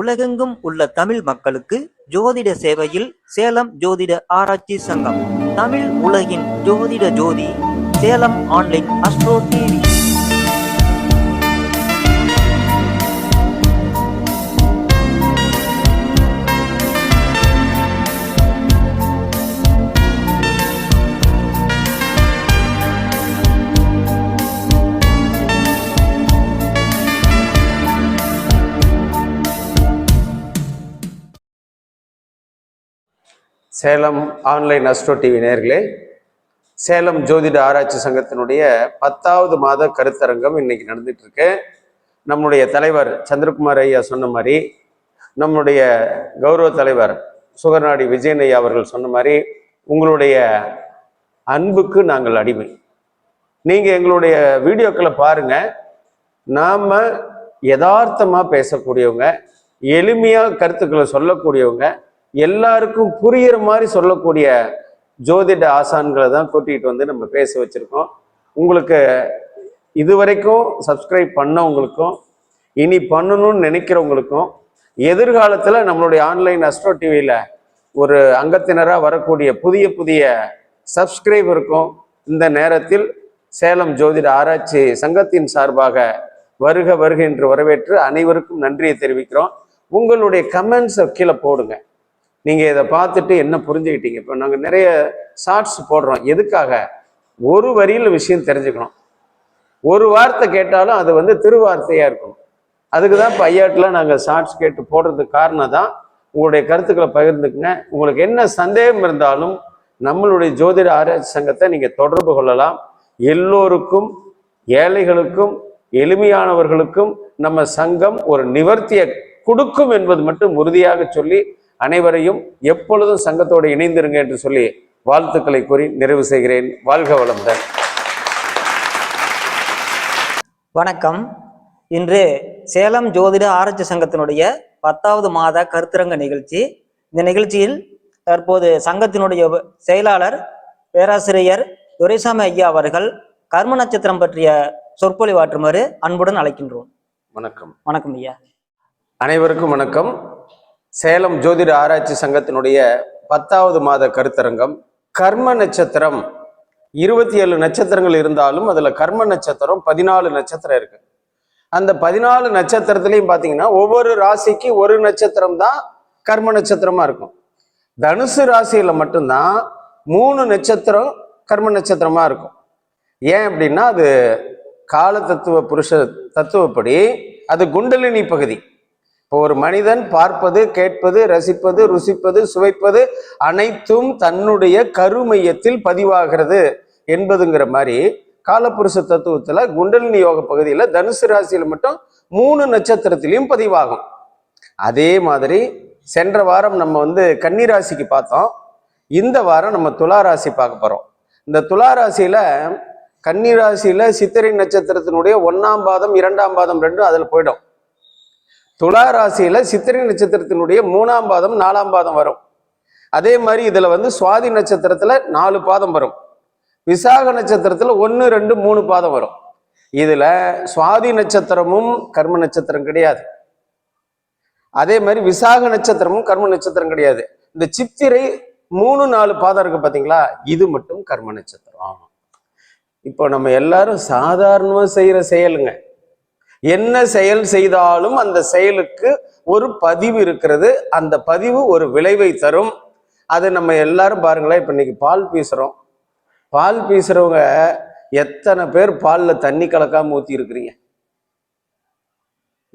உலகெங்கும் உள்ள தமிழ் மக்களுக்கு ஜோதிட சேவையில் சேலம் ஜோதிட ஆராய்ச்சி சங்கம். தமிழ் உலகின் ஜோதிட ஜோதி Salem online astro TV. Salem online astro TV நேர்களே சேலம் ஜோதிட ஆராய்ச்சி சங்கத்தினுடைய பத்தாவது மாத கருத்தரங்கம் இன்னைக்கு நடந்துட்டு இருக்கு நம்முடைய தலைவர் சந்திரகுமார் ஐயா சொன்ன மாதிரி நம்முடைய கௌரவ தலைவர் சுகர்நாடி விஜயன் ஐயா அவர்கள் சொன்ன மாதிரி உங்களுடைய அன்புக்கு நாங்கள் அடிமை. நீங்கள் எங்களுடைய வீடியோக்களை பாருங்க. நாம் யதார்த்தமாக பேசக்கூடியவங்க எளிமையாக கருத்துக்களை சொல்லக்கூடியவங்க எல்லாருக்கும் புரிகிற மாதிரி சொல்லக்கூடிய ஜோதிட ஆசான்களை தான் கூட்டிகிட்டு வந்து நம்ம பேச வச்சுருக்கோம். உங்களுக்கு இதுவரைக்கும் சப்ஸ்கிரைப் பண்ணவங்களுக்கும் இனி பண்ணணும்னு நினைக்கிறவங்களுக்கும் எதிர்காலத்தில் நம்மளுடைய ஆன்லைன் அஸ்ட்ரோ டிவியில் ஒரு அங்கத்தினராக வரக்கூடிய புதிய புதிய சப்ஸ்கிரைபருக்கும் இந்த நேரத்தில் சேலம் ஜோதிட ஆராய்ச்சி சங்கத்தின் சார்பாக வருக வருக என்று வரவேற்று அனைவருக்கும் நன்றியை தெரிவிக்கிறோம். உங்களுடைய கமெண்ட்ஸை கீழே போடுங்க. நீங்கள் இதை பார்த்துட்டு என்ன புரிஞ்சுக்கிட்டீங்க? இப்போ நாங்கள் நிறைய ஷார்ட்ஸ் போடுறோம். எதுக்காக? ஒரு வரியில் விஷயம் தெரிஞ்சுக்கணும். ஒரு வார்த்தை கேட்டாலும் அது வந்து திருவார்த்தையாக இருக்கணும். அதுக்கு தான் இப்போ ஐயாட்டில் நாங்கள் ஷார்ட்ஸ் கேட்டு போடுறதுக்கு காரணம் தான் உங்களுடைய கருத்துக்களை பகிர்ந்துக்குங்க. உங்களுக்கு என்ன சந்தேகம் இருந்தாலும் நம்மளுடைய ஜோதிட ஆராய்ச்சி சங்கத்தை நீங்கள் தொடர்பு கொள்ளலாம். எல்லோருக்கும் ஏழைகளுக்கும் எளிமையானவர்களுக்கும் நம்ம சங்கம் ஒரு நிவர்த்தியை கொடுக்கும் என்பது மட்டும் உறுதியாக சொல்லி அனைவரையும் எப்பொழுதும் சங்கத்தோடு இணைந்திருங்க என்று சொல்லி வாழ்த்துக்களை கூறி நிறைவு செய்கிறேன். வாழ்க வளமுடன். வணக்கம். இன்று சேலம் ஜோதிட ஆராய்ச்சி சங்கத்தினுடைய பத்தாவது மாத கருத்தரங்க நிகழ்ச்சி. இந்த நிகழ்ச்சியில் தற்போது சங்கத்தினுடைய செயலாளர் பேராசிரியர் துரைசாமி ஐயா அவர்கள் கர்ம நட்சத்திரம் பற்றிய சொற்பொழிவாற்றுமாறு அன்புடன் அழைக்கின்றோம். வணக்கம். வணக்கம் ஐயா. அனைவருக்கும் வணக்கம். சேலம் ஜோதிட ஆராய்ச்சி சங்கத்தினுடைய பத்தாவது மாத கருத்தரங்கம் கர்ம நட்சத்திரம். இருபத்தி ஏழு நட்சத்திரங்கள் இருந்தாலும் அதில் கர்ம நட்சத்திரம் பதினாலு நட்சத்திரம் இருக்கு. அந்த பதினாலு நட்சத்திரத்திலையும் பார்த்தீங்கன்னா ஒவ்வொரு ராசிக்கு ஒரு நட்சத்திரம் தான் கர்ம நட்சத்திரமா இருக்கும். தனுசு ராசியில் மட்டும்தான் மூணு நட்சத்திரம் கர்ம நட்சத்திரமா இருக்கும். ஏன் அப்படின்னா அது கால தத்துவ புருஷ தத்துவப்படி அது குண்டலினி பகுதி. இப்போ ஒரு மனிதன் பார்ப்பது கேட்பது ரசிப்பது ருசிப்பது சுவைப்பது அனைத்தும் தன்னுடைய கருமையத்தில் பதிவாகிறது என்பதுங்கிற மாதிரி காலப்புருஷ தத்துவத்துல குண்டலினி யோக பகுதியில தனுசு ராசியில மட்டும் மூணு நட்சத்திரத்திலையும் பதிவாகும். அதே மாதிரி சென்ற வாரம் நம்ம வந்து கன்னிராசிக்கு பார்த்தோம். இந்த வாரம் நம்ம துலா ராசி பார்க்க போறோம். இந்த துலா ராசியில கன்னி சித்திரை நட்சத்திரத்தினுடைய ஒன்னாம் பாதம் இரண்டாம் பாதம் ரெண்டும் அதுல போயிடும். துலா ராசியில் சித்திரை நட்சத்திரத்தினுடைய மூணாம் பாதம் நாலாம் பாதம் வரும். அதே மாதிரி இதில் வந்து சுவாதி நட்சத்திரத்தில் நாலு பாதம் வரும். விசாக நட்சத்திரத்தில் ஒன்று ரெண்டு மூணு பாதம் வரும். இதில் சுவாதி நட்சத்திரமும் கர்ம நட்சத்திரம் கிடையாது. அதே மாதிரி விசாக நட்சத்திரமும் கர்ம நட்சத்திரம் கிடையாது. இந்த சித்திரை மூணு நாலு பாதம் இருக்கு பார்த்தீங்களா இது மட்டும் கர்ம நட்சத்திரம். இப்போ நம்ம எல்லாரும் சாதாரணமாக செய்கிற செயலுங்க. என்ன செயல் செய்தாலும் அந்த செயலுக்கு ஒரு பதிவு இருக்கிறது. அந்த பதிவு ஒரு விளைவை தரும். அது நம்ம எல்லாரும் பாருங்களேன். இப்போ இன்னைக்கு பால் பீசுகிறோம் பால் பீசுறவங்க எத்தனை பேர் பாலில் தண்ணி கலக்காம ஊற்றி இருக்கிறீங்க?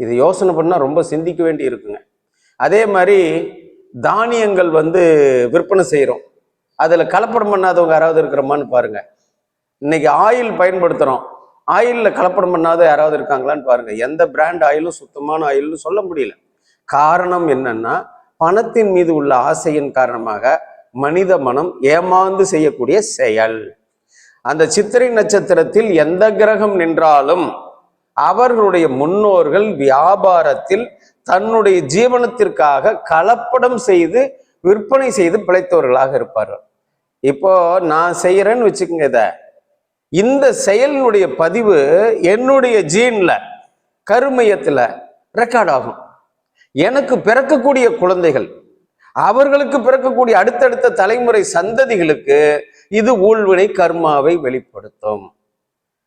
இது யோசனை பண்ணால் ரொம்ப சிந்திக்க வேண்டி இருக்குங்க. அதே மாதிரி தானியங்கள் வந்து விற்பனை செய்கிறோம் அதில் கலப்படம் பண்ணாதவங்க யாராவது இருக்கிறோமான்னு பாருங்கள் இன்னைக்கு ஆயில் பயன்படுத்துகிறோம் ஆயிலில் கலப்படம் பண்ணாத யாராவது இருக்காங்களான்னு பாருங்க. எந்த பிராண்ட் ஆயிலும் சுத்தமான ஆயில்னு சொல்ல முடியல. காரணம் என்னன்னா பணத்தின் மீது உள்ள ஆசையின் காரணமாக மனித மனம் ஏமாந்து செய்யக்கூடிய செயல். அந்த சித்திரை நட்சத்திரத்தில் எந்த கிரகம் நின்றாலும் அவர்களுடைய முன்னோர்கள் வியாபாரத்தில் தன்னுடைய ஜீவனத்திற்காக கலப்படம் செய்து விற்பனை செய்து பிழைத்தவர்களாக இருப்பார்கள். இப்போ நான் செய்யறேன்னு வச்சுக்கோங்க இதை. இந்த செயலினுடைய பதிவு என்னுடைய ஜீன்ல கருமையத்தில் ரெக்கார்ட் ஆகும். எனக்கு பிறக்கக்கூடிய குழந்தைகள் அவர்களுக்கு பிறக்கக்கூடிய அடுத்தடுத்த தலைமுறை சந்ததிகளுக்கு இது ஊழ்வினை கர்மாவை வெளிப்படுத்தும்.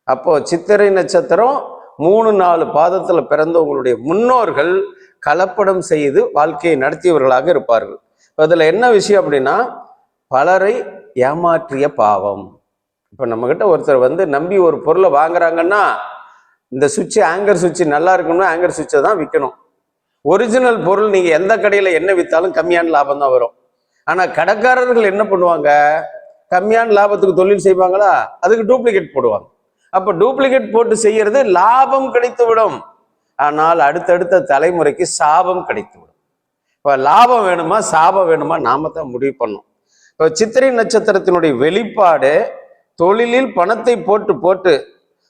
அப்போ சித்திரை நட்சத்திரம் மூணு நாலு பாதத்தில் பிறந்தவங்களுடைய முன்னோர்கள் கலப்படம் செய்து வாழ்க்கையை நடத்தியவர்களாக இருப்பார்கள். அதில் என்ன விஷயம் அப்படின்னா பலரை ஏமாற்றிய பாவம். இப்போ நம்மக்கிட்ட ஒருத்தர் வந்து நம்பி ஒரு பொருளை வாங்குறாங்கன்னா இந்த சுவிட்சு ஆங்கர் சுவிட்ச் நல்லா இருக்கணும்னா ஆங்கர் சுவிட்சை தான் விற்கணும் ஒரிஜினல் பொருள் நீங்கள் எந்த கடையில் என்ன விற்றாலும் கம்மியான லாபம் தான் வரும். ஆனால் கடைக்காரர்கள் என்ன பண்ணுவாங்க? கம்மியான லாபத்துக்கு தொழில் செய்வாங்களா? அதுக்கு டூப்ளிகேட் போடுவாங்க. அப்போ டூப்ளிகேட் போட்டு செய்யறது லாபம் கிடைத்து விடும் ஆனால் அடுத்தடுத்த தலைமுறைக்கு சாபம் கிடைத்து விடும் இப்போ லாபம் வேணுமா? சாபம் வேணுமா? நாம தான் முடிவு பண்ணோம் இப்போ சித்திரை நட்சத்திரத்தினுடைய வெளிப்பாடு தொழிலில் பணத்தை போட்டு போட்டு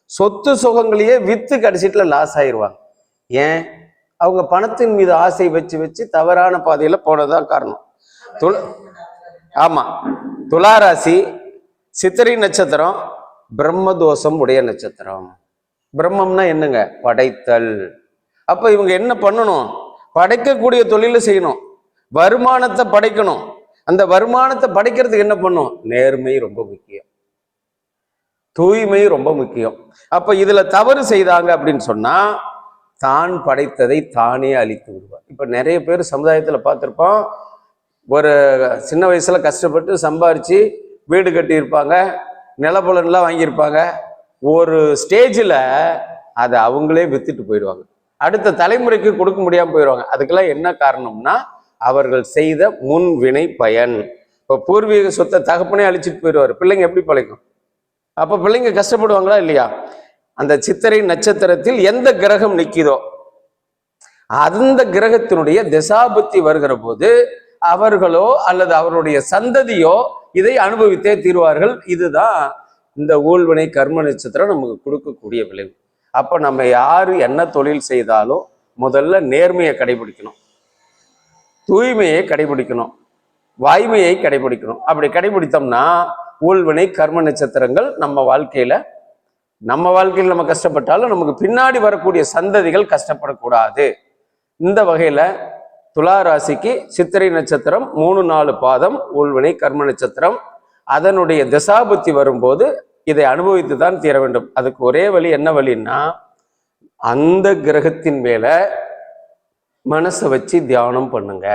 சொத்து சுகங்களையே வித்து கடைசிட்டுல லாஸ் ஆயிடுவாங்க ஏன்? அவங்க பணத்தின் மீது ஆசை வச்சு வச்சு தவறான பாதையில போனதுதான் காரணம். துல ஆமா. துளாராசி சித்திரை நட்சத்திரம் பிரம்மதோஷம் உடைய நட்சத்திரம். பிரம்மம்னா என்னங்க? படைத்தல். அப்ப இவங்க என்ன பண்ணணும்? படைக்கக்கூடிய தொழிலை செய்யணும். வருமானத்தை படைக்கணும். அந்த வருமானத்தை படைக்கிறதுக்கு என்ன பண்ணும்? நேர்மை ரொம்ப முக்கியம். தூய்மை ரொம்ப முக்கியம். அப்ப இதுல தவறு செய்தாங்க அப்படின்னு சொன்னா தான் படைத்ததை தானே அழித்து விடுவார். இப்ப நிறைய பேர் சமுதாயத்துல பார்த்துருப்போம் ஒரு சின்ன வயசுல கஷ்டப்பட்டு சம்பாரிச்சு வீடு கட்டியிருப்பாங்க நிலப்புலன்லாம் வாங்கியிருப்பாங்க. ஒரு ஸ்டேஜில் அதை அவங்களே வித்துட்டு போயிடுவாங்க. அடுத்த தலைமுறைக்கு கொடுக்க முடியாம போயிடுவாங்க. அதுக்கெல்லாம் என்ன காரணம்னா அவர்கள் செய்த முன் வினை பயன். இப்போ பூர்வீக சொத்தை தகப்பனே அழிச்சிட்டு போயிடுவார். பிள்ளைங்க எப்படி பழைக்கும்? அப்போ பிள்ளைங்க கஷ்டப்படுவாங்களா இல்லையா? அந்த சித்திரை நட்சத்திரத்தில் எந்த கிரகம் நிற்கிதோ அந்த கிரகத்தினுடைய திசாபுத்தி வருகிற போது அவர்களோ அல்லது அவருடைய சந்ததியோ இதை அனுபவித்தே தீர்வார்கள். இதுதான் இந்த ஊழ்வினை கர்ம நட்சத்திரம் நமக்கு கொடுக்கக்கூடிய விளைவு. அப்ப நம்ம யாரு என்ன தொழில் செய்தாலும் முதல்ல நேர்மையை கடைபிடிக்கணும். தூய்மையை கடைபிடிக்கணும். வாய்மையை கடைபிடிக்கணும். அப்படி கடைபிடித்தோம்னா ஊழ்வினை கர்ம நட்சத்திரங்கள் நம்ம வாழ்க்கையில நம்ம வாழ்க்கையில் நம்ம கஷ்டப்பட்டாலும் நமக்கு பின்னாடி வரக்கூடிய சந்ததிகள் கஷ்டப்படக்கூடாது. இந்த வகையில துலா ராசிக்கு சித்திரை நட்சத்திரம் மூணு நாலு பாதம் ஊழ்வினை கர்ம நட்சத்திரம். அதனுடைய திசாபுத்தி வரும்போது இதை அனுபவித்து தான் தீர வேண்டும். அதுக்கு ஒரே வழி என்ன வழின்னா அந்த கிரகத்தின் மேல மனசை வச்சு தியானம் பண்ணுங்க.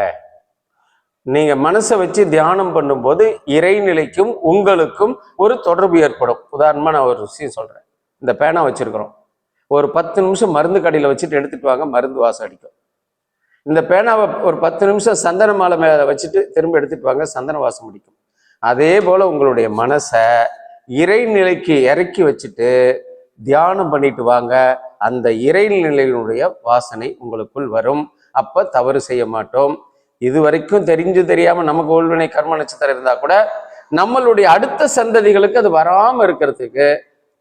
நீங்க மனசை வச்சு தியானம் பண்ணும்போது இறைநிலைக்கும் உங்களுக்கும் ஒரு தொடர்பு ஏற்படும். உதாரணமா நான் ஒரு விஷயம் சொல்றேன். இந்த பேனா வச்சிருக்கிறோம். ஒரு பத்து நிமிஷம் மருந்து கடையில் வச்சுட்டு எடுத்துட்டு வாங்க மருந்து வாசம் அடிக்கும். இந்த பேனாவை ஒரு பத்து நிமிஷம் சந்தன மாலை மேல வச்சுட்டு திரும்ப எடுத்துட்டு வாங்க சந்தன வாசம் அடிக்கும். அதே போல உங்களுடைய மனசை இறைநிலைக்கு இறக்கி வச்சுட்டு தியானம் பண்ணிட்டு வாங்க. அந்த இறைநிலையினுடைய வாசனை உங்களுக்குள் வரும். அப்ப தவறு செய்ய மாட்டோம். இது வரைக்கும் தெரிஞ்சு தெரியாம நமக்கு உள்வினை கர்ம நட்சத்திரம் இருந்தா கூட நம்மளுடைய அடுத்த சந்ததிகளுக்கு அது வராம இருக்கிறதுக்கு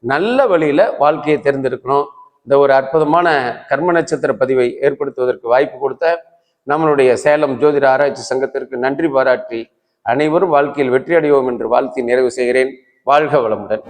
நல்ல வழியில வாழ்க்கையை தேர்ந்தெடுக்கணும் இந்த ஒரு அற்புதமான கர்ம நட்சத்திர பதிவை ஏற்படுத்துவதற்கு வாய்ப்பு கொடுத்த நம்மளுடைய சேலம் ஜோதிட ஆராய்ச்சி சங்கத்திற்கு நன்றி பாராட்டி அனைவரும் வாழ்க்கையில் வெற்றி அடைவோம் என்று வாழ்த்தி நிறைவு செய்கிறேன். வாழ்க வளமுடன்.